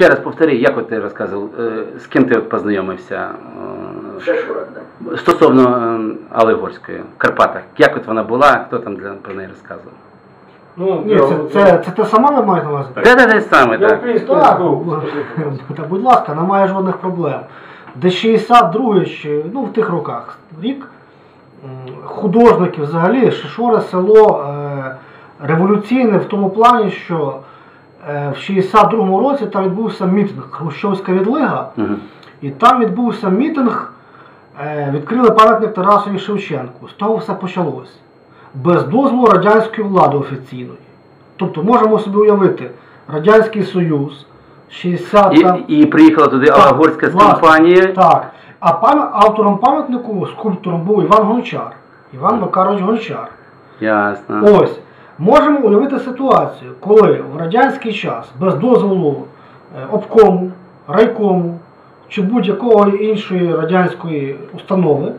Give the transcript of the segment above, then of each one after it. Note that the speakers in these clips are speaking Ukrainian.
Ще раз повтори, як от ти розказував, е, з ким ти от познайомився е, стосовно е, Алли в Карпатах? Як от вона була, хто там для, про неї розказував? Ну, Ні, це, це, це те саме ви маєте на увазі? Де де саме так? Так, та, будь ласка, немає жодних проблем. Де 62 чи ну в тих роках рік м, художники взагалі Шишоре село е, революційне в тому плані, що в 62-му році там відбувся мітинг Хрущовська відлига, і там відбувся мітинг, е, відкрили пам'ятник Тарасові Шевченку. З того все почалось. Без дозволу радянської влади офіційної. Тобто можемо собі уявити, Радянський Союз, 60 там- І, і приїхала туди Так, Алла з компанією. Так. А пам... автором пам'ятнику, скульптором був Іван Гончар. Іван Макарович Гончар. Ясно. Ось. Можемо уявити ситуацію, коли в радянський час без дозволу е, обкому, райкому чи будь-якої іншої радянської установи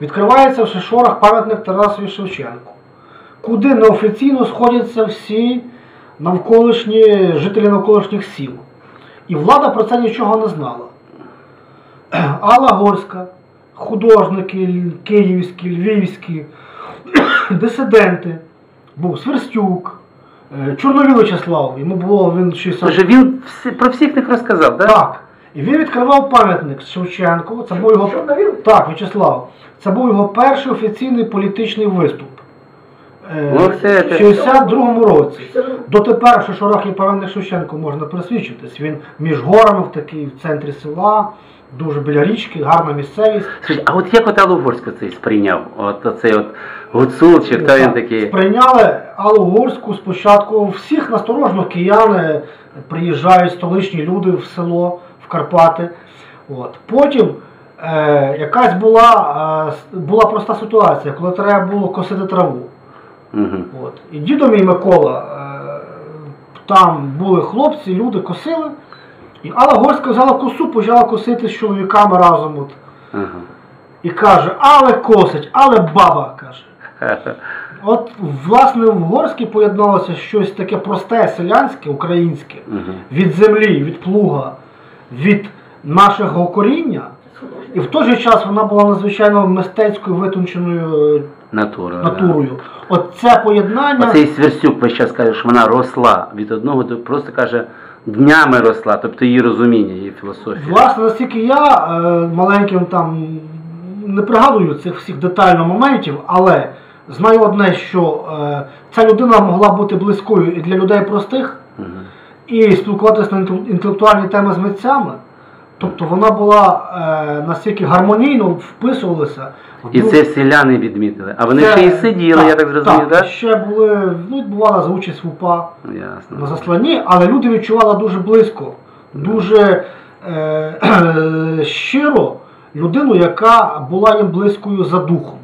відкривається в Шишорах пам'ятник Тарасові Шевченку, куди неофіційно сходяться всі навколишні жителі навколишніх сіл. І влада про це нічого не знала. Алла Горська, художники київські, львівські, дисиденти, був Сверстюк, е, Чорновіл Вячеслав, йому було він 60 Тож він всі, про всіх них розказав, так? Так. І він відкривав пам'ятник Шевченку. Це був його Чорновіл? так, Вячеслав. Це був його перший офіційний політичний виступ. Е, це- в 62-му році. Дотепер Шишорах є пам'ятник Шевченку можна присвідчитись. Він між горами в такий в центрі села, дуже біля річки, гарна місцевість. Скажіть, а от як от Аллу Горську цей сприйняв? От оцей от гуцул, чи хто він такий? Сприйняли Аллу Горську спочатку всіх насторожно кияни приїжджають столичні люди в село, в Карпати. От. Потім е, якась була, е, була проста ситуація, коли треба було косити траву. Угу. От. І дідо мій Микола, е, там були хлопці, люди косили. І Алла Горська взяла косу, почала косити з чоловіками разом. От. Ага. І каже, але косить, але баба каже. От, власне, в Горській поєдналося щось таке просте, селянське, українське, Мгм. від землі, від плуга, від нашого коріння. І в той же час вона була надзвичайно мистецькою витонченою Натура. да. натурою. От це поєднання. Оцей Сверстюк весь час каже, що вона росла від одного до просто каже, днями росла, тобто її розуміння, її філософія. Власне, наскільки я е, маленьким там не пригадую цих всіх детально моментів, але знаю одне, що е, ця людина могла бути близькою і для людей простих, Мгм. і спілкуватися на інтел- інтелектуальні теми з митцями. Тобто вона була е, настільки гармонійно вписувалася. І це селяни відмітили. А вони Це- ще й сиділи, я так зрозумів, так? так? Ще були, ну, відбувала за участь в УПА на Ясно. засланні, але люди відчували дуже близько, дуже е, щиро людину, яка була їм близькою за духом.